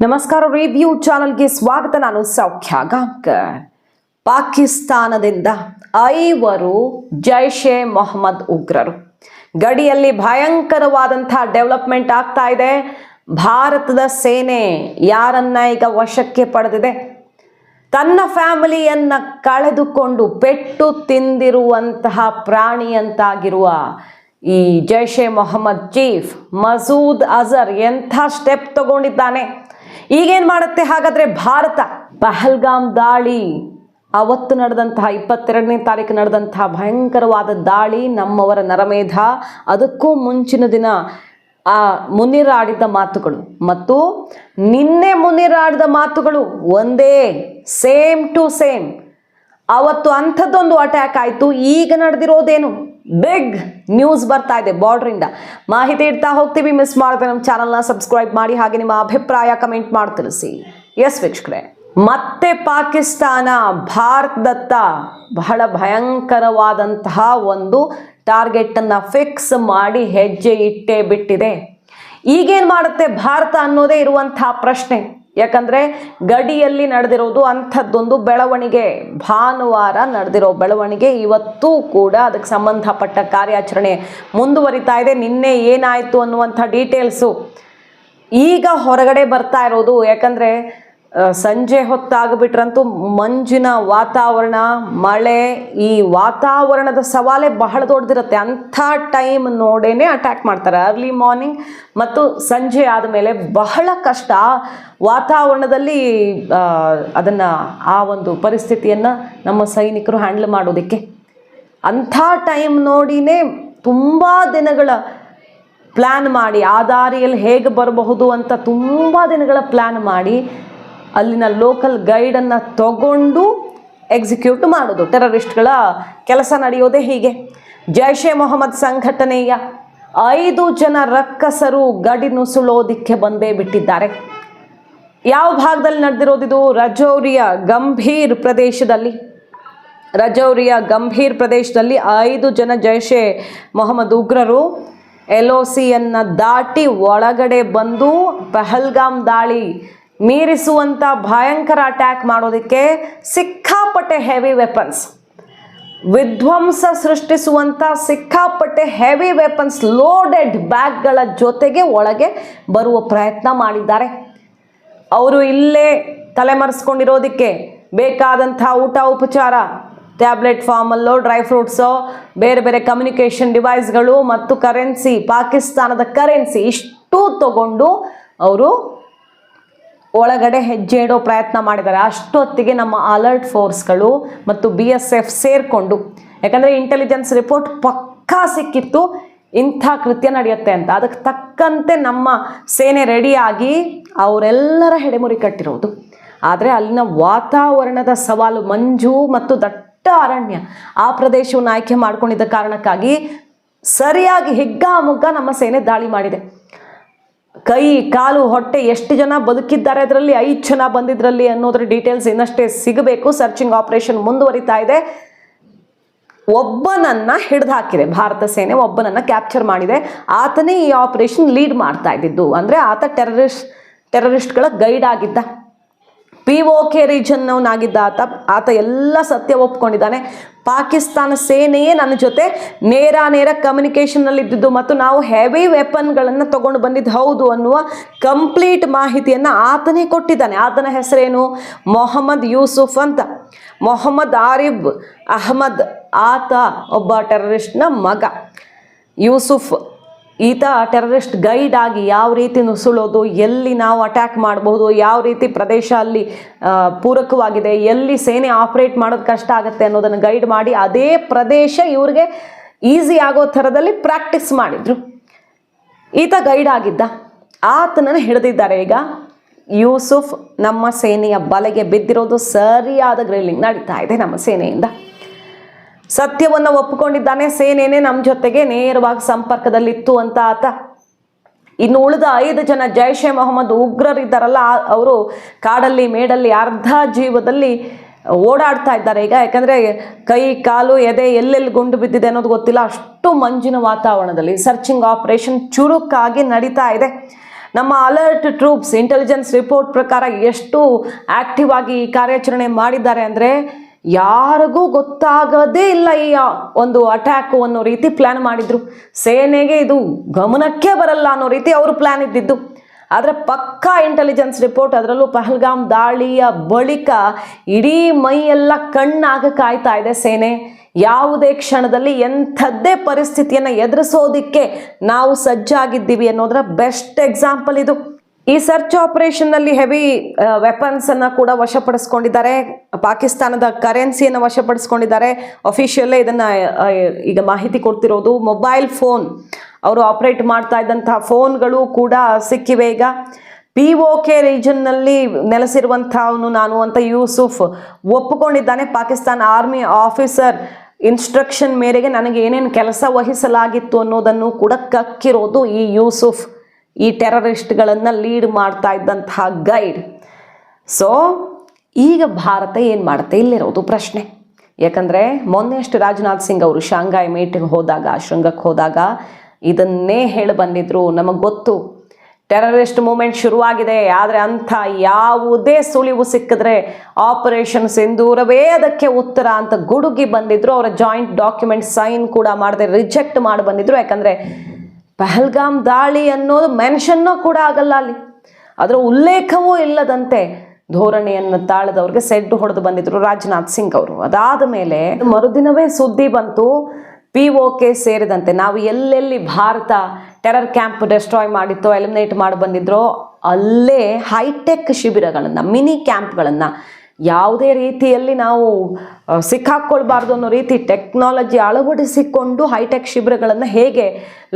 ನಮಸ್ಕಾರ ರಿವ್ಯೂ ಚಾನಲ್ಗೆ ಸ್ವಾಗತ. ನಾನು ಸೌಖ್ಯ ಗಾಂಕರ್. ಪಾಕಿಸ್ತಾನದಿಂದ ಐವರು ಜೈಷ್ ಎ ಮೊಹಮ್ಮದ್ ಉಗ್ರರು. ಗಡಿಯಲ್ಲಿ ಭಯಂಕರವಾದಂತಹ ಡೆವಲಪ್ಮೆಂಟ್ ಆಗ್ತಾ ಇದೆ. ಭಾರತದ ಸೇನೆ ಯಾರನ್ನ ಈಗ ವಶಕ್ಕೆ ಪಡೆದಿದೆ? ತನ್ನ ಫ್ಯಾಮಿಲಿಯನ್ನ ಕಳೆದುಕೊಂಡು ಪೆಟ್ಟು ತಿಂದಿರುವಂತಹ ಪ್ರಾಣಿಯಂತಾಗಿರುವ ಈ ಜೈಷ್ ಎ ಮೊಹಮ್ಮದ್ ಚೀಫ್ ಮಸೂದ್ ಅಜರ್ ಎಂಥ ಸ್ಟೆಪ್ ತಗೊಂಡಿದ್ದಾನೆ? ಈಗೇನ್ ಮಾಡುತ್ತೆ? ಹಾಗಾದ್ರೆ ಭಾರತ, ಪಹಲ್ಗಾಮ್ ದಾಳಿ. ಅವತ್ತು ನಡೆದಂತಹ ಇಪ್ಪತ್ತೆರಡನೇ ತಾರೀಕು ನಡೆದಂತಹ ಭಯಂಕರವಾದ ದಾಳಿ, ನಮ್ಮವರ ನರಮೇಧ. ಅದಕ್ಕೂ ಮುಂಚಿನ ದಿನ ಆ ಮುನಿರಾಡಿದ ಮಾತುಗಳು. ಮತ್ತು ನಿನ್ನೆ ಮುನಿರಾಡಿದ ಮಾತುಗಳು ಒಂದೇ, ಸೇಮ್ ಟು ಸೇಮ್. ಅವತ್ತು ಅಂಥದ್ದೊಂದು ಅಟ್ಯಾಕ್ ಆಯಿತು. ಈಗ ನಡೆದಿರೋದೇನು? ಬಿಗ್ ನ್ಯೂಸ್ ಬರ್ತಾ ಇದೆ ಬಾರ್ಡ್ರಿಂದ. ಮಾಹಿತಿ ಇಡ್ತಾ ಹೋಗ್ತೀವಿ ಮಿಸ್ ಮಾಡದೆ ನಮ್ಮ ಚಾನಲ್ನ ಸಬ್ಸ್ಕ್ರೈಬ್ ಮಾಡಿ, ಹಾಗೆ ನಿಮ್ಮ ಅಭಿಪ್ರಾಯ ಕಮೆಂಟ್ ಮಾಡಿ ತಿಳಿಸಿ. ಎಸ್ ವೀಕ್ಷಕರೇ. ಮತ್ತೆ ಪಾಕಿಸ್ತಾನ ಭಾರತದತ್ತ ಬಹಳ ಭಯಂಕರವಾದಂತಹ ಒಂದು ಟಾರ್ಗೆಟನ್ನು ಫಿಕ್ಸ್ ಮಾಡಿ ಹೆಜ್ಜೆ ಇಟ್ಟೇ ಬಿಟ್ಟಿದೆ. ಈಗೇನು ಮಾಡುತ್ತೆ ಭಾರತ ಅನ್ನೋದೇ ಇರುವಂತಹ ಪ್ರಶ್ನೆ. ಯಾಕಂದ್ರೆ ಗಡಿಯಲ್ಲಿ ನಡೆದಿರೋದು ಅಂಥದ್ದೊಂದು ಬೆಳವಣಿಗೆ, ಭಾನುವಾರ ನಡೆದಿರೋ ಬೆಳವಣಿಗೆ ಇವತ್ತೂ ಕೂಡ ಅದಕ್ಕೆ ಸಂಬಂಧಪಟ್ಟ ಕಾರ್ಯಾಚರಣೆ ಮುಂದುವರಿತಾ ಇದೆ. ನಿನ್ನೆ ಏನಾಯಿತು ಅನ್ನುವಂಥ ಡೀಟೇಲ್ಸು ಈಗ ಹೊರಗಡೆ ಬರ್ತಾ ಇರೋದು ಯಾಕಂದ್ರೆ ಸಂಜೆ ಹೊತ್ತಾಗ್ಬಿಟ್ರಂತೂ ಮಂಜಿನ ವಾತಾವರಣ, ಮಳೆ, ಈ ವಾತಾವರಣದ ಸವಾಲೇ ಬಹಳ ದೊಡ್ಡದಿರುತ್ತೆ. ಅಂಥ ಟೈಮ್ ನೋಡೇನೆ ಅಟ್ಯಾಕ್ ಮಾಡ್ತಾರೆ. ಅರ್ಲಿ ಮಾರ್ನಿಂಗ್ ಮತ್ತು ಸಂಜೆ ಆದಮೇಲೆ ಬಹಳ ಕಷ್ಟ. ವಾತಾವರಣದಲ್ಲಿ ಅದನ್ನು, ಆ ಒಂದು ಪರಿಸ್ಥಿತಿಯನ್ನು ನಮ್ಮ ಸೈನಿಕರು ಹ್ಯಾಂಡಲ್ ಮಾಡೋದಕ್ಕೆ. ಅಂಥ ಟೈಮ್ ನೋಡಿನೇ ತುಂಬ ದಿನಗಳ ಪ್ಲ್ಯಾನ್ ಮಾಡಿ, ಆ ದಾರಿಯಲ್ಲಿ ಹೇಗೆ ಬರಬಹುದು ಅಂತ ತುಂಬ ದಿನಗಳ ಪ್ಲ್ಯಾನ್ ಮಾಡಿ ಅಲ್ಲಿನ ಲೋಕಲ್ ಗೈಡನ್ನು ತಗೊಂಡು ಎಕ್ಸಿಕ್ಯೂಟ್ ಮಾಡೋದು. ಟೆರರಿಸ್ಟ್ಗಳ ಕೆಲಸ ನಡೆಯೋದೇ ಹೀಗೆ. ಜೈಷೆ ಮೊಹಮ್ಮದ್ ಸಂಘಟನೆಯ ಐದು ಜನ ರಕ್ಕಸರು ಗಡಿ ನುಸುಳೋದಿಕ್ಕೆ ಬಂದೇ ಬಿಟ್ಟಿದ್ದಾರೆ. ಯಾವ ಭಾಗದಲ್ಲಿ ನಡೆದಿರೋದಿದು ರಜೌರಿಯ ಗಂಭೀರ್ ಪ್ರದೇಶದಲ್ಲಿ. ರಜೌರಿಯ ಗಂಭೀರ್ ಪ್ರದೇಶದಲ್ಲಿ ಐದು ಜನ ಜೈಷೆ ಮೊಹಮ್ಮದ್ ಉಗ್ರರು ಎಲ್ ಒ ಸಿಯನ್ನು ದಾಟಿ ಒಳಗಡೆ ಬಂದು ಪಹಲ್ಗಾಮ್ ದಾಳಿ ಮೀರಿಸುವಂಥ ಭಯಂಕರ ಅಟ್ಯಾಕ್ ಮಾಡೋದಕ್ಕೆ ಸಿಕ್ಕಾಪಟ್ಟೆ ಹೆವಿ ವೆಪನ್ಸ್ ವಿಧ್ವಂಸ ಸೃಷ್ಟಿಸುವಂಥ ಸಿಕ್ಕಾಪಟ್ಟೆ ಹೆವಿ ವೆಪನ್ಸ್ ಲೋಡೆಡ್ ಬ್ಯಾಗ್ಗಳ ಜೊತೆಗೆ ಒಳಗೆ ಬರುವ ಪ್ರಯತ್ನ ಮಾಡಿದ್ದಾರೆ. ಅವರು ಇಲ್ಲೇ ತಲೆಮರೆಸ್ಕೊಂಡಿರೋದಕ್ಕೆ ಬೇಕಾದಂಥ ಊಟ, ಉಪಚಾರ ಟ್ಯಾಬ್ಲೆಟ್ ಫಾರ್ಮಲ್ಲೋ ಡ್ರೈ ಫ್ರೂಟ್ಸೋ ಬೇರೆ ಬೇರೆ ಕಮ್ಯುನಿಕೇಷನ್ ಡಿವೈಸ್ಗಳು ಮತ್ತು ಕರೆನ್ಸಿ ಪಾಕಿಸ್ತಾನದ ಕರೆನ್ಸಿ ಇಷ್ಟು ತಗೊಂಡು ಅವರು ಒಳಗಡೆ ಹೆಜ್ಜೆ ಇಡೋ ಪ್ರಯತ್ನ ಮಾಡಿದ್ದಾರೆ. ಅಷ್ಟೊತ್ತಿಗೆ ನಮ್ಮ ಅಲರ್ಟ್ ಫೋರ್ಸ್ಗಳು ಮತ್ತು ಬಿ ಎಸ್ ಎಫ್ ಸೇರಿಕೊಂಡು, ಯಾಕಂದರೆ ಇಂಟೆಲಿಜೆನ್ಸ್ ರಿಪೋರ್ಟ್ ಪಕ್ಕಾ ಸಿಕ್ಕಿತ್ತು, ಇಂಥ ಕೃತ್ಯ ನಡೆಯುತ್ತೆ ಅಂತ. ಅದಕ್ಕೆ ತಕ್ಕಂತೆ ನಮ್ಮ ಸೇನೆ ರೆಡಿಯಾಗಿ ಅವರೆಲ್ಲರ ಹೆಡೆಮುರಿ ಕಟ್ಟಿರೋದು. ಆದರೆ ಅಲ್ಲಿನ ವಾತಾವರಣದ ಸವಾಲು ಮಂಜು ಮತ್ತು ದಟ್ಟ ಅರಣ್ಯ ಆ ಪ್ರದೇಶವನ್ನು ಆಯ್ಕೆ ಮಾಡಿಕೊಂಡಿದ್ದ ಕಾರಣಕ್ಕಾಗಿ ಸರಿಯಾಗಿ ಹಿಗ್ಗಾಮುಗ್ಗ ನಮ್ಮ ಸೇನೆ ದಾಳಿ ಮಾಡಿದೆ. ಕೈ, ಕಾಲು, ಹೊಟ್ಟೆ ಎಷ್ಟು ಜನ ಬದುಕಿದ್ದಾರೆ ಅದರಲ್ಲಿ? ಐದು ಜನ ಬಂದಿದ್ರಲ್ಲಿ ಅನ್ನೋದ್ರ ಡೀಟೇಲ್ಸ್ ಇನ್ನಷ್ಟೇ ಸಿಗಬೇಕು. ಸರ್ಚಿಂಗ್ ಆಪರೇಷನ್ ಮುಂದುವರಿತಾ ಇದೆ. ಒಬ್ಬನನ್ನ ಹಿಡಿದು ಹಾಕಿದೆ. ಭಾರತ ಸೇನೆ ಒಬ್ಬನನ್ನ ಕ್ಯಾಪ್ಚರ್ ಮಾಡಿದೆ. ಆತನೇ ಈ ಆಪರೇಷನ್ ಲೀಡ್ ಮಾಡ್ತಾ ಇದ್ದಿದ್ದು. ಅಂದರೆ ಆತ ಟೆರರಿಸ್ಟ್ ಟೆರರಿಸ್ಟ್ಗಳ ಗೈಡ್ ಆಗಿದ್ದ. ಪಿ ಓ ಕೆ ರೀಜನ್ನವನಾಗಿದ್ದ ಆತ ಆತ ಎಲ್ಲ ಸತ್ಯ ಒಪ್ಕೊಂಡಿದ್ದಾನೆ. ಪಾಕಿಸ್ತಾನ ಸೇನೆಯೇ ನನ್ನ ಜೊತೆ ನೇರ ನೇರ ಕಮ್ಯುನಿಕೇಷನ್ನಲ್ಲಿ ಇದ್ದಿದ್ದು ಮತ್ತು ನಾವು ಹೆವಿ ವೆಪನ್ಗಳನ್ನು ತೊಗೊಂಡು ಬಂದಿದ್ದು ಹೌದು ಅನ್ನುವ ಕಂಪ್ಲೀಟ್ ಮಾಹಿತಿಯನ್ನು ಆತನೇ ಕೊಟ್ಟಿದ್ದಾನೆ. ಆತನ ಹೆಸರೇನು? ಮೊಹಮ್ಮದ್ ಯೂಸುಫ್ ಅಂತ. ಮೊಹಮ್ಮದ್ ಆರಿಬ್ ಅಹಮದ್ ಆತ ಒಬ್ಬ ಟೆರರಿಸ್ಟ್ನ ಮಗ. ಯೂಸುಫ್ ಈತ ಟೆರರಿಸ್ಟ್ ಗೈಡ್ ಆಗಿ ಯಾವ ರೀತಿ ನುಸುಳೋದು ಎಲ್ಲಿ ನಾವು ಅಟ್ಯಾಕ್ ಮಾಡಬಹುದು ಯಾವ ರೀತಿ ಪ್ರದೇಶ ಅಲ್ಲಿ ಪೂರಕವಾಗಿದೆ, ಎಲ್ಲಿ ಸೇನೆ ಆಪರೇಟ್ ಮಾಡೋದು ಕಷ್ಟ ಆಗುತ್ತೆ ಅನ್ನೋದನ್ನು ಗೈಡ್ ಮಾಡಿ ಅದೇ ಪ್ರದೇಶ ಇವ್ರಿಗೆ ಈಸಿ ಆಗೋ ಥರದಲ್ಲಿ ಪ್ರಾಕ್ಟೀಸ್ ಮಾಡಿದ್ರು. ಈತ ಗೈಡ್ ಆಗಿದ್ದ. ಆತನನ್ನು ಹಿಡಿದಿದ್ದಾರೆ ಈಗ. ಯೂಸುಫ್ ನಮ್ಮ ಸೇನೆಯ ಬಲೆಗೆ ಬಿದ್ದಿರೋದು ಸರಿಯಾದ ಗ್ರಿಲ್ಲಿಂಗ್ ನಡೀತಾ ಇದೆ ನಮ್ಮ ಸೇನೆಯಿಂದ. ಸತ್ಯವನ್ನು ಒಪ್ಪಿಕೊಂಡಿದ್ದಾನೆ, ಸೇನೆನೇ ನಮ್ಮ ಜೊತೆಗೆ ನೇರವಾಗಿ ಸಂಪರ್ಕದಲ್ಲಿತ್ತು ಅಂತ ಆತ. ಇನ್ನು ಉಳಿದ ಐದು ಜನ ಜೈಷೆ ಮೊಹಮ್ಮದ್ ಉಗ್ರರಿದ್ದಾರಲ್ಲ ಅವರು ಕಾಡಲ್ಲಿ, ಮೇಡಲ್ಲಿ ಅರ್ಧ ಜೀವದಲ್ಲಿ ಓಡಾಡ್ತಾ ಇದ್ದಾರೆ. ಈಗ ಯಾಕಂದರೆ ಕೈ, ಕಾಲು, ಎದೆ ಎಲ್ಲೆಲ್ಲಿ ಗುಂಡು ಬಿದ್ದಿದೆ ಅನ್ನೋದು ಗೊತ್ತಿಲ್ಲ. ಅಷ್ಟು ಮಂಜಿನ ವಾತಾವರಣದಲ್ಲಿ ಸರ್ಚಿಂಗ್ ಆಪರೇಷನ್ ಚುರುಕಾಗಿ ನಡೀತಾ ಇದೆ. ನಮ್ಮ ಅಲರ್ಟ್ ಟ್ರೂಪ್ಸ್, ಇಂಟೆಲಿಜೆನ್ಸ್ ರಿಪೋರ್ಟ್ ಪ್ರಕಾರ ಎಷ್ಟು ಆಕ್ಟಿವ್ ಆಗಿ ಕಾರ್ಯಾಚರಣೆ ಮಾಡಿದ್ದಾರೆ ಅಂದರೆ ಯಾರಿಗೂ ಗೊತ್ತಾಗದೇ ಇಲ್ಲ ಈ ಒಂದು ಅಟ್ಯಾಕ್ ಅನ್ನೋ ರೀತಿ ಪ್ಲ್ಯಾನ್ ಮಾಡಿದ್ರು. ಸೇನೆಗೆ ಇದು ಗಮನಕ್ಕೆ ಬರಲ್ಲ ಅನ್ನೋ ರೀತಿ ಅವರು ಪ್ಲ್ಯಾನ್ ಇದ್ದಿದ್ದು. ಆದರೆ ಪಕ್ಕಾ ಇಂಟೆಲಿಜೆನ್ಸ್ ರಿಪೋರ್ಟ್ ಅದರಲ್ಲೂ ಪಹಲ್ಗಾಮ್ ದಾಳಿಯ ಬಳಿಕ ಇಡೀ ಮೈಯೆಲ್ಲ ಕಣ್ಣಾಗ ಕಾಯ್ತಾ ಇದೆ ಸೇನೆ. ಯಾವುದೇ ಕ್ಷಣದಲ್ಲಿ ಎಂಥದ್ದೇ ಪರಿಸ್ಥಿತಿಯನ್ನು ಎದುರಿಸೋದಿಕ್ಕೆ ನಾವು ಸಜ್ಜಾಗಿದ್ದೀವಿ ಅನ್ನೋದರ ಬೆಸ್ಟ್ ಎಕ್ಸಾಂಪಲ್ ಇದು. ಈ ಸರ್ಚ್ ಆಪರೇಷನ್ನಲ್ಲಿ ಹೆವಿ ವೆಪನ್ಸ್ ಅನ್ನ ಕೂಡ ವಶಪಡಿಸ್ಕೊಂಡಿದ್ದಾರೆ. ಪಾಕಿಸ್ತಾನದ ಕರೆನ್ಸಿಯನ್ನು ವಶಪಡಿಸ್ಕೊಂಡಿದ್ದಾರೆ. ಅಫಿಷಿಯಲ್ಲೇ ಇದನ್ನ ಈಗ ಮಾಹಿತಿ ಕೊಡ್ತಿರೋದು ಮೊಬೈಲ್ ಫೋನ್ ಅವರು ಆಪರೇಟ್ ಮಾಡ್ತಾ ಇದ್ದಂತಹ ಫೋನ್ಗಳು ಕೂಡ ಸಿಕ್ಕಿವೆ. ಈಗ ಪಿ ಒ ಕೆ ರೀಜನ್ನಲ್ಲಿ ನೆಲೆಸಿರುವಂಥವನು ನಾನು ಅಂತ ಯೂಸುಫ್ ಒಪ್ಪಿಕೊಂಡಿದ್ದಾನೆ. ಪಾಕಿಸ್ತಾನ ಆರ್ಮಿ ಆಫೀಸರ್ ಇನ್ಸ್ಟ್ರಕ್ಷನ್ ಮೇರೆಗೆ ನನಗೆ ಏನೇನು ಕೆಲಸ ವಹಿಸಲಾಗಿತ್ತು ಅನ್ನೋದನ್ನು ಕೂಡ ಕಕ್ಕಿರೋದು ಈ ಯೂಸುಫ್ ಈ ಟೆರರಿಸ್ಟ್ಗಳನ್ನು ಲೀಡ್ ಮಾಡ್ತಾ ಇದ್ದಂತಹ ಗೈಡ್. ಸೊ, ಈಗ ಭಾರತ ಏನು ಮಾಡುತ್ತೆ? ಇಲ್ಲಿರೋದು ಪ್ರಶ್ನೆ. ಯಾಕಂದರೆ ಮೊನ್ನೆಯಷ್ಟು ರಾಜನಾಥ್ ಸಿಂಗ್ ಅವರು ಶಾಂಘಾಯ್ ಮೀಟಿಂಗ್ ಹೋದಾಗ, ಶೃಂಗಕ್ಕೆ ಹೋದಾಗ ಇದನ್ನೇ ಹೇಳಿ ಬಂದಿದ್ರು. ನಮಗೆ ಗೊತ್ತು. ಟೆರರಿಸ್ಟ್ ಮೂಮೆಂಟ್ ಶುರುವಾಗಿದೆ. ಆದರೆ ಅಂಥ ಯಾವುದೇ ಸುಳಿವು ಸಿಕ್ಕಿದ್ರೆ ಆಪರೇಷನ್ ಸಿಂಧೂರವೇ ಅದಕ್ಕೆ ಉತ್ತರ ಅಂತ ಗುಡುಗಿ ಬಂದಿದ್ರು. ಅವರ ಜಾಯಿಂಟ್ ಡಾಕ್ಯುಮೆಂಟ್ ಸೈನ್ ಕೂಡ ಮಾಡದೆ ರಿಜೆಕ್ಟ್ ಮಾಡಿ ಬಂದಿದ್ರು. ಯಾಕಂದರೆ ಪಹಲ್ಗಾಮ್ ದಾಳಿ ಅನ್ನೋದು ಮೆನ್ಷನ್ನೂ ಕೂಡ ಆಗಲ್ಲ ಅಲ್ಲಿ. ಅದರ ಉಲ್ಲೇಖವೂ ಇಲ್ಲದಂತೆ ಧೋರಣೆಯನ್ನು ತಾಳದವ್ರಿಗೆ ಸೆಡ್ಡು ಹೊಡೆದು ಬಂದಿದ್ರು ರಾಜನಾಥ್ ಸಿಂಗ್ ಅವರು. ಅದಾದ ಮೇಲೆ ಮರುದಿನವೇ ಸುದ್ದಿ ಬಂತು, ಪಿ ಒ ಕೆ ಸೇರಿದಂತೆ ನಾವು ಎಲ್ಲೆಲ್ಲಿ ಭಾರತ ಟೆರರ್ ಕ್ಯಾಂಪ್ ಡೆಸ್ಟ್ರಾಯ್ ಮಾಡಿತ್ತೋ, ಎಲಿಮಿನೇಟ್ ಮಾಡಿ ಬಂದಿದ್ರೋ, ಅಲ್ಲೇ ಹೈಟೆಕ್ ಶಿಬಿರಗಳನ್ನು, ಮಿನಿ ಕ್ಯಾಂಪ್ಗಳನ್ನು ಯಾವುದೇ ರೀತಿಯಲ್ಲಿ ನಾವು ಸಿಕ್ಕಾಕ್ಕೊಳ್ಬಾರ್ದು ಅನ್ನೋ ರೀತಿ ಟೆಕ್ನಾಲಜಿ ಅಳವಡಿಸಿಕೊಂಡು ಹೈಟೆಕ್ ಶಿಬಿರಗಳನ್ನು ಹೇಗೆ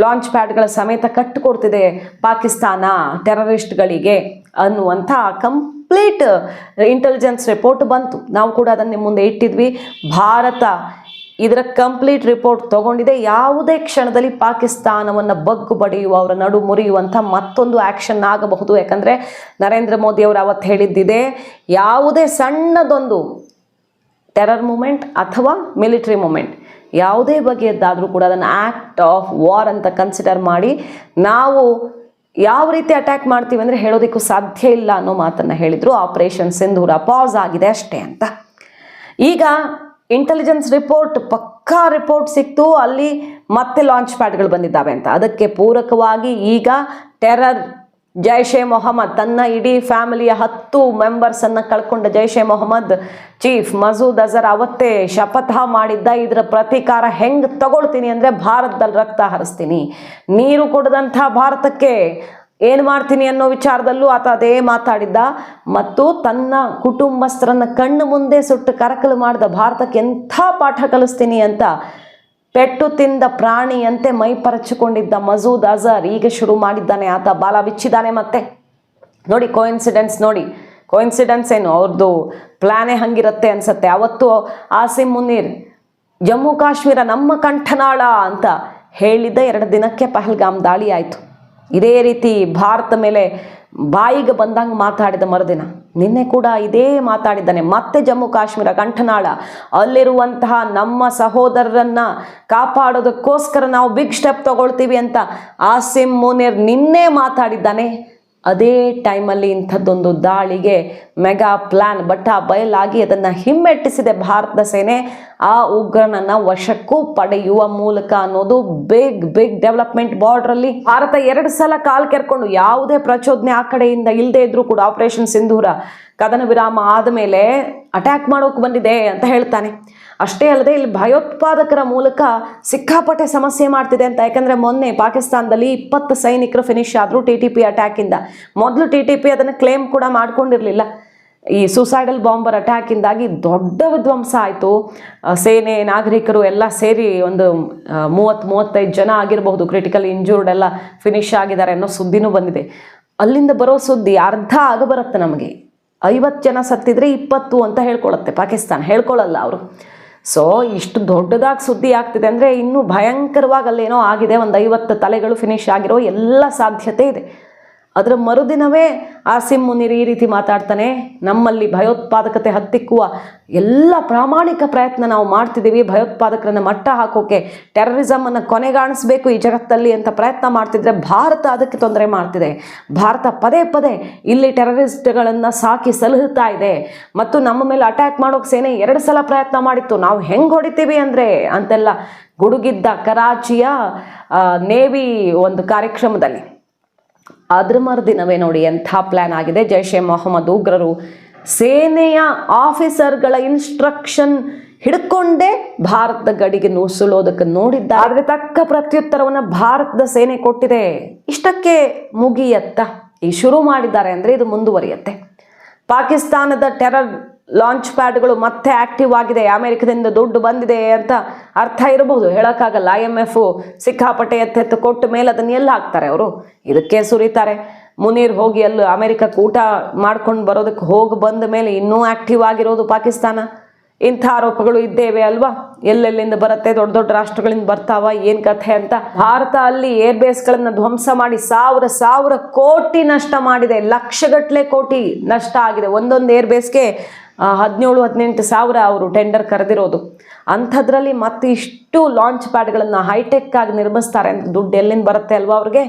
ಲಾಂಚ್ ಪ್ಯಾಡ್ಗಳ ಸಮೇತ ಕಟ್ಟಿಕೊಡ್ತಿದೆ ಪಾಕಿಸ್ತಾನ ಟೆರರಿಸ್ಟ್ಗಳಿಗೆ ಅನ್ನುವಂಥ ಕಂಪ್ಲೀಟ್ ಇಂಟೆಲಿಜೆನ್ಸ್ ರಿಪೋರ್ಟ್ ಬಂತು. ನಾವು ಕೂಡ ಅದನ್ನು ಮುಂದೆ ಇಟ್ಟಿದ್ವಿ. ಭಾರತ ಇದರ ಕಂಪ್ಲೀಟ್ ರಿಪೋರ್ಟ್ ತಗೊಂಡಿದೆ. ಯಾವುದೇ ಕ್ಷಣದಲ್ಲಿ ಪಾಕಿಸ್ತಾನವನ್ನು ಬಗ್ಗು ಬಡಿಯುವ ಅವರ ನಡು ಮುರಿಯುವಂಥ ಮತ್ತೊಂದು ಆ್ಯಕ್ಷನ್ ಆಗಬಹುದು. ಯಾಕಂದರೆ ನರೇಂದ್ರ ಮೋದಿ ಅವರು ಅವತ್ತು ಹೇಳಿದ್ದಿದೆ, ಯಾವುದೇ ಸಣ್ಣದೊಂದು ಟೆರರ್ ಮೂಮೆಂಟ್ ಅಥವಾ ಮಿಲಿಟರಿ ಮೂಮೆಂಟ್ ಯಾವುದೇ ಬಗೆಯದ್ದಾದರೂ ಕೂಡ ಅದನ್ನು ಆ್ಯಕ್ಟ್ ಆಫ್ ವಾರ್ ಅಂತ ಕನ್ಸಿಡರ್ ಮಾಡಿ ನಾವು ಯಾವ ರೀತಿ ಅಟ್ಯಾಕ್ ಮಾಡ್ತೀವಿ ಅಂದರೆ ಹೇಳೋದಕ್ಕೂ ಸಾಧ್ಯ ಇಲ್ಲ ಅನ್ನೋ ಮಾತನ್ನು ಹೇಳಿದರು. ಆಪರೇಷನ್ ಸಿಂಧೂರ ಪಾಸ್ ಆಗಿದೆ ಅಷ್ಟೇ ಅಂತ. ಈಗ ಇಂಟೆಲಿಜೆನ್ಸ್ ರಿಪೋರ್ಟ್ ಪಕ್ಕಾ ರಿಪೋರ್ಟ್ ಸಿಕ್ತು. ಅಲ್ಲಿ ಮತ್ತೆ ಲಾಂಚ್ ಪ್ಯಾಡ್ಗಳು ಬಂದಿದ್ದಾವೆ ಅಂತ. ಅದಕ್ಕೆ ಪೂರಕವಾಗಿ ಈಗ ಟೆರರ್ ಜೈಷ್ ಎ ಮೊಹಮ್ಮದ್, ತನ್ನ ಇಡೀ ಫ್ಯಾಮಿಲಿಯ ಹತ್ತು ಮೆಂಬರ್ಸನ್ನು ಕಳ್ಕೊಂಡ ಜೈಷ್ ಎ ಮೊಹಮ್ಮದ್ ಚೀಫ್ ಮಸೂದ್ ಅಜರ್ ಅವತ್ತೇ ಶಪಥ ಮಾಡಿದ್ದ ಇದರ ಪ್ರತೀಕಾರ ಹೆಂಗೆ ತಗೊಳ್ತೀನಿ ಅಂದರೆ ಭಾರತದಲ್ಲಿ ರಕ್ತ ಹರಿಸ್ತೀನಿ. ನೀರು ಕೊಡದಂಥ ಭಾರತಕ್ಕೆ ಏನು ಮಾಡ್ತೀನಿ ಅನ್ನೋ ವಿಚಾರದಲ್ಲೂ ಆತ ಅದೇ ಮಾತಾಡಿದ್ದ. ಮತ್ತು ತನ್ನ ಕುಟುಂಬಸ್ಥರನ್ನ ಕಣ್ಣು ಮುಂದೆ ಸುಟ್ಟು ಕರಕಲು ಮಾಡಿದ, ಭಾರತಕ್ಕೆ ಎಂಥ ಪಾಠ ಕಲಿಸ್ತೀನಿ ಅಂತ ಪೆಟ್ಟು ತಿಂದ ಪ್ರಾಣಿಯಂತೆ ಮೈ ಪರಚಿಕೊಂಡಿದ್ದ ಮಸೂದ್ ಅಜರ್ ಈಗ ಶುರು ಮಾಡಿದ್ದಾನೆ ಆತ. ಬಾಲ ಬಿಚ್ಚಿದ್ದಾನೆ ಮತ್ತೆ. ನೋಡಿ ಕೋಇನ್ಸಿಡೆನ್ಸ್ ನೋಡಿ. ಕೋಇನ್ಸಿಡೆನ್ಸ್ ಏನು? ಅವ್ರದ್ದು ಪ್ಲ್ಯಾನೇ ಹಂಗಿರುತ್ತೆ ಅನ್ಸತ್ತೆ. ಅವತ್ತು ಆಸಿಮ್ ಮುನೀರ್, ಜಮ್ಮು ಕಾಶ್ಮೀರ ನಮ್ಮ ಕಂಠನಾಳ ಅಂತ ಹೇಳಿದ ಎರಡು ದಿನಕ್ಕೆ ಪಹಲ್ಗಾಮ್ ದಾಳಿ ಆಯಿತು. ಇದೇ ರೀತಿ ಭಾರತ ಮೇಲೆ ಬಾಯಿಗೆ ಬಂದಂಗೆ ಮಾತಾಡಿದ ಮರುದಿನ. ನಿನ್ನೆ ಕೂಡ ಇದೇ ಮಾತಾಡಿದ್ದಾನೆ. ಮತ್ತೆ ಜಮ್ಮು ಕಾಶ್ಮೀರ ಕಂಠನಾಳ ಅಲ್ಲಿರುವಂತಹ ನಮ್ಮ ಸಹೋದರರನ್ನ ಕಾಪಾಡೋದಕ್ಕೋಸ್ಕರ ನಾವು ಬಿಗ್ ಸ್ಟೆಪ್ ತಗೊಳ್ತೀವಿ ಅಂತ ಆಸಿಮ್ ಮುನೀರ್ ನಿನ್ನೆ ಮಾತಾಡಿದ್ದಾನೆ. ಅದೇ ಟೈಮಲ್ಲಿ ಇಂಥದ್ದೊಂದು ದಾಳಿಗೆ ಮೆಗಾ ಪ್ಲಾನ್ ಬಟ್ಟ ಬಯಲಾಗಿ ಅದನ್ನು ಹಿಮ್ಮೆಟ್ಟಿಸಿದೆ ಭಾರತದ ಸೇನೆ. ಆ ಉಗ್ರನನ್ನು ವಶಕ್ಕೂ ಪಡೆಯುವ ಮೂಲಕ ಅನ್ನೋದು ಬಿಗ್ ಬಿಗ್ ಡೆವಲಪ್ಮೆಂಟ್ ಬಾರ್ಡ್ರಲ್ಲಿ ಭಾರತ ಎರಡು ಸಲ ಕಾಲ್ ಕೆರ್ಕೊಂಡು ಯಾವುದೇ ಪ್ರಚೋದನೆ ಆ ಕಡೆಯಿಂದ ಇಲ್ಲದೆ ಇದ್ರೂ ಕೂಡ ಆಪರೇಷನ್ ಸಿಂಧೂರ ಕದನ ವಿರಾಮ ಆದಮೇಲೆ ಅಟ್ಯಾಕ್ ಮಾಡೋಕೆ ಬಂದಿದೆ ಅಂತ ಹೇಳ್ತಾನೆ. ಅಷ್ಟೇ ಅಲ್ಲದೆ ಇಲ್ಲಿ ಭಯೋತ್ಪಾದಕರ ಮೂಲಕ ಸಿಕ್ಕಾಪಟ್ಟೆ ಸಮಸ್ಯೆ ಮಾಡ್ತಿದೆ ಅಂತ. ಯಾಕಂದ್ರೆ ಮೊನ್ನೆ ಪಾಕಿಸ್ತಾನದಲ್ಲಿ ಇಪ್ಪತ್ತು ಸೈನಿಕರು ಫಿನಿಶ್ ಆದರು ಟಿ ಟಿ ಪಿ ಅಟ್ಯಾಕಿಂದ ಮೊದಲು ಟಿ ಟಿ ಪಿ ಅದನ್ನು ಕ್ಲೇಮ್ ಕೂಡ ಮಾಡ್ಕೊಂಡಿರಲಿಲ್ಲ. ಈ ಸೂಸೈಡಲ್ ಬಾಂಬರ್ ಅಟ್ಯಾಕಿಂದಾಗಿ ದೊಡ್ಡ ವಿಧ್ವಂಸ ಆಯಿತು. ಸೇನೆ, ನಾಗರಿಕರು ಎಲ್ಲ ಸೇರಿ ಒಂದು ಮೂವತ್ತು, ಮೂವತ್ತೈದು ಜನ ಆಗಿರಬಹುದು ಕ್ರಿಟಿಕಲ್ ಇಂಜೂರ್ಡ್ ಎಲ್ಲ ಫಿನಿಶ್ ಆಗಿದ್ದಾರೆ ಅನ್ನೋ ಸುದ್ದಿನೂ ಬಂದಿದೆ. ಅಲ್ಲಿಂದ ಬರೋ ಸುದ್ದಿ ಅರ್ಧ ಆಗ ಬರುತ್ತೆ ನಮಗೆ. ಐವತ್ತು ಜನ ಸತ್ತಿದ್ರೆ ಇಪ್ಪತ್ತು ಅಂತ ಹೇಳ್ಕೊಳತ್ತೆ ಪಾಕಿಸ್ತಾನ. ಹೇಳ್ಕೊಳ್ಳಲ್ಲ ಅವರು. ಸೊ ಇಷ್ಟು ದೊಡ್ಡದಾಗಿ ಸುದ್ದಿ ಆಗ್ತಿದೆ ಅಂದರೆ ಇನ್ನೂ ಭಯಂಕರವಾಗಿ ಅಲ್ಲೇನೋ ಆಗಿದೆ. ಒಂದು ಐವತ್ತು ತಲೆಗಳು ಫಿನಿಶ್ ಆಗಿರೋ ಎಲ್ಲ ಸಾಧ್ಯತೆ ಇದೆ. ಅದರ ಮರುದಿನವೇ ಆಸಿಮ್ ಮುನಿರ್ ಈ ರೀತಿ ಮಾತಾಡ್ತಾನೆ, ನಮ್ಮಲ್ಲಿ ಭಯೋತ್ಪಾದಕತೆ ಹತ್ತಿಕ್ಕುವ ಎಲ್ಲ ಪ್ರಾಮಾಣಿಕ ಪ್ರಯತ್ನ ನಾವು ಮಾಡ್ತಿದ್ದೀವಿ. ಭಯೋತ್ಪಾದಕರನ್ನು ಮಟ್ಟ ಹಾಕೋಕೆ ಟೆರರಿಸಮನ್ನು ಕೊನೆಗಾಣಿಸ್ಬೇಕು ಈ ಜಗತ್ತಲ್ಲಿ ಅಂತ ಪ್ರಯತ್ನ ಮಾಡ್ತಿದ್ರೆ ಭಾರತ ಅದಕ್ಕೆ ತೊಂದರೆ ಮಾಡ್ತಿದೆ. ಭಾರತ ಪದೇ ಪದೇ ಇಲ್ಲಿ ಟೆರರಿಸ್ಟ್ಗಳನ್ನು ಸಾಕಿ ಸಲಹುತ್ತಾ ಇದೆ. ಮತ್ತು ನಮ್ಮ ಮೇಲೆ ಅಟ್ಯಾಕ್ ಮಾಡೋಕೆ ಸೇನೆ ಎರಡು ಸಲ ಪ್ರಯತ್ನ ಮಾಡಿತ್ತು. ನಾವು ಹೆಂಗೆ ಹೊಡಿತೀವಿ ಅಂದರೆ ಅಂತೆಲ್ಲ ಗುಡುಗಿದ್ದ ಕರಾಚಿಯ ನೇವಿ ಒಂದು ಕಾರ್ಯಕ್ರಮದಲ್ಲಿ. ಅದ್ರ ಮರುದಿನವೇ ನೋಡಿ ಎಂಥ ಪ್ಲ್ಯಾನ್ ಆಗಿದೆ. ಜೈಷ್ ಎ ಮೊಹಮ್ಮದ್ ಉಗ್ರರು ಸೇನೆಯ ಆಫೀಸರ್ಗಳ ಇನ್ಸ್ಟ್ರಕ್ಷನ್ ಹಿಡ್ಕೊಂಡೇ ಭಾರತದ ಗಡಿಗೆ ನುಸುಳೋದಕ್ಕೆ ನೋಡಿದ್ದ ಆದರೆ ತಕ್ಕ ಪ್ರತ್ಯುತ್ತರವನ್ನು ಭಾರತದ ಸೇನೆ ಕೊಟ್ಟಿದೆ. ಇಷ್ಟಕ್ಕೆ ಮುಗಿಯತ್ತ. ಈ ಶುರು ಮಾಡಿದ್ದಾರೆ ಅಂದರೆ ಇದು ಮುಂದುವರಿಯತ್ತೆ. ಪಾಕಿಸ್ತಾನದ ಟೆರರ್ ಲಾಂಚ್ ಪ್ಯಾಡ್ಗಳು ಮತ್ತೆ ಆಕ್ಟಿವ್ ಆಗಿದೆ, ಅಮೆರಿಕದಿಂದ ದುಡ್ಡು ಬಂದಿದೆ ಅಂತ ಅರ್ಥ ಇರಬಹುದು. ಹೇಳೋಕ್ಕಾಗಲ್ಲ ಐ ಎಂ ಎಫ್ ಸಿಕ್ಕಾಪಟ್ಟೆ ಎತ್ತೆತ್ತು, ಕೊಟ್ಟ ಮೇಲೆ ಅದನ್ನ ಎಲ್ಲ ಹಾಕ್ತಾರೆ ಅವರು? ಇದಕ್ಕೆ ಸುರಿತಾರೆ. ಮುನೀರ್ ಹೋಗಿ ಅಲ್ಲಿ ಅಮೆರಿಕಕ್ಕೆ ಊಟ ಮಾಡ್ಕೊಂಡು ಬರೋದಕ್ಕೆ ಹೋಗಿ ಬಂದ ಮೇಲೆ ಇನ್ನೂ ಆಕ್ಟಿವ್ ಆಗಿರೋದು ಪಾಕಿಸ್ತಾನ. ಇಂಥ ಆರೋಪಗಳು ಇದ್ದೇವೆ ಅಲ್ವಾ? ಎಲ್ಲೆಲ್ಲಿಂದ ಬರುತ್ತೆ, ದೊಡ್ಡ ದೊಡ್ಡ ರಾಷ್ಟ್ರಗಳಿಂದ ಬರ್ತಾವ, ಏನ್ ಕಥೆ ಅಂತ? ಭಾರತ ಅಲ್ಲಿ ಏರ್ ಬೇಸ್ಗಳನ್ನ ಧ್ವಂಸ ಮಾಡಿ ಸಾವಿರ ಸಾವಿರ ಕೋಟಿ ನಷ್ಟ ಮಾಡಿದೆ. ಲಕ್ಷಗಟ್ಟಲೆ ಕೋಟಿ ನಷ್ಟ ಆಗಿದೆ. ಒಂದೊಂದು ಏರ್ ಬೇಸ್ಗೆ ಹದಿನೇಳು, ಹದಿನೆಂಟು ಸಾವಿರ ಅವರು ಟೆಂಡರ್ ಕರೆದಿರೋದು. ಅಂಥದ್ರಲ್ಲಿ ಮತ್ತೆ ಇಷ್ಟು ಲಾಂಚ್ ಪ್ಯಾಡ್ಗಳನ್ನು ಹೈಟೆಕ್ ಆಗಿ ನಿರ್ಮಿಸ್ತಾರೆ ಅಂತ ದುಡ್ಡು ಎಲ್ಲಿಂದ ಬರುತ್ತೆ ಅಲ್ವಾ ಅವ್ರಿಗೆ?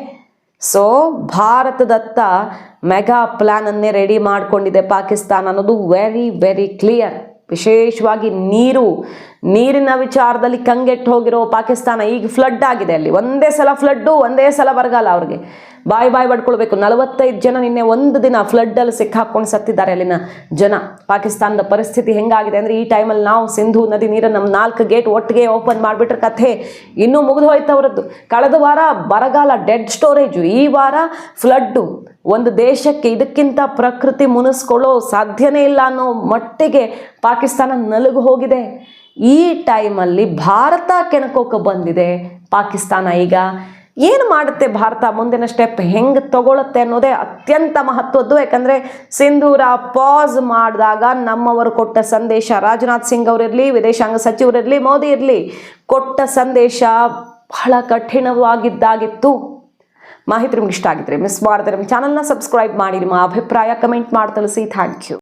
ಸೊ ಭಾರತದತ್ತ ಮೆಗಾ ಪ್ಲಾನ್ ಅನ್ನೇ ರೆಡಿ ಮಾಡಿಕೊಂಡಿದೆ ಪಾಕಿಸ್ತಾನ ಅನ್ನೋದು ವೆರಿ ವೆರಿ ಕ್ಲಿಯರ್ ವಿಶೇಷವಾಗಿ ನೀರು. ನೀರಿನ ವಿಚಾರದಲ್ಲಿ ಕಂಗೆಟ್ಟು ಹೋಗಿರೋ ಪಾಕಿಸ್ತಾನ ಈಗ ಫ್ಲಡ್ ಆಗಿದೆ ಅಲ್ಲಿ. ಒಂದೇ ಸಲ ಫ್ಲಡ್ಡು ಒಂದೇ ಸಲ ಬರಗಾಲ ಅವ್ರಿಗೆ. ಬಾಯಿ ಬಾಯ್ ಪಡ್ಕೊಳ್ಬೇಕು. ನಲವತ್ತೈದು ಜನ ನಿನ್ನೆ ಒಂದು ದಿನ ಫ್ಲಡ್ಡಲ್ಲಿ ಸಿಕ್ಕಾಕೊಂಡು ಸತ್ತಿದ್ದಾರೆ ಅಲ್ಲಿನ ಜನ. ಪಾಕಿಸ್ತಾನದ ಪರಿಸ್ಥಿತಿ ಹೆಂಗಾಗಿದೆ ಅಂದರೆ ಈ ಟೈಮಲ್ಲಿ ನಾವು ಸಿಂಧು ನದಿ ನೀರನ್ನು ನಮ್ಮ ನಾಲ್ಕು ಗೇಟ್ ಒಟ್ಟಿಗೆ ಓಪನ್ ಮಾಡಿಬಿಟ್ರೆ ಕಥೆ ಇನ್ನೂ ಮುಗಿದು ಹೋಯ್ತು ಅವರದ್ದು ಕಳೆದ ವಾರ ಬರಗಾಲ ಡೆಡ್ ಸ್ಟೋರೇಜು ಈ ವಾರ ಫ್ಲಡ್ಡು ಒಂದು ದೇಶಕ್ಕೆ ಇದಕ್ಕಿಂತ ಪ್ರಕೃತಿ ಮುನಿಸ್ಕೊಳ್ಳೋ ಸಾಧ್ಯನೇ ಇಲ್ಲ ಅನ್ನೋ ಮಟ್ಟಿಗೆ ಪಾಕಿಸ್ತಾನ ನಲುಗು ಹೋಗಿದೆ. ಈ ಟೈಮಲ್ಲಿ ಭಾರತ ಕೆಣಕೋಕೆ ಬಂದಿದೆ. ಪಾಕಿಸ್ತಾನ ಈಗ ಏನು ಮಾಡುತ್ತೆ ಭಾರತ? ಮುಂದಿನ ಸ್ಟೆಪ್ ಹೆಂಗೆ ತಗೊಳುತ್ತೆ ಅನ್ನೋದೇ ಅತ್ಯಂತ ಮಹತ್ವದ್ದು. ಯಾಕಂದರೆ ಸಿಂಧೂರ ಪಾಸ್ ಮಾಡಿದಾಗ ನಮ್ಮವರು ಕೊಟ್ಟ ಸಂದೇಶ, ರಾಜನಾಥ್ ಸಿಂಗ್ ಅವರಿರಲಿ, ವಿದೇಶಾಂಗ ಸಚಿವರಿರಲಿ, ಮೋದಿ ಇರಲಿ, ಕೊಟ್ಟ ಸಂದೇಶ ಬಹಳ ಕಠಿಣವಾಗಿದ್ದಾಗಿತ್ತು. ಮಾಹಿತಿ ನಿಮ್ಗೆ ಇಷ್ಟ ಆಗಿದ್ರೆ ಮಿಸ್ ಮಾಡಿದ್ರೆ ನಮ್ಮ ಚಾನಲ್ನ ಸಬ್ಸ್ಕ್ರೈಬ್ ಮಾಡಿ, ನಿಮ್ಮ ಅಭಿಪ್ರಾಯ ಕಮೆಂಟ್ ಮಾಡಿ, ತಿಳಿಸಿ. Thank you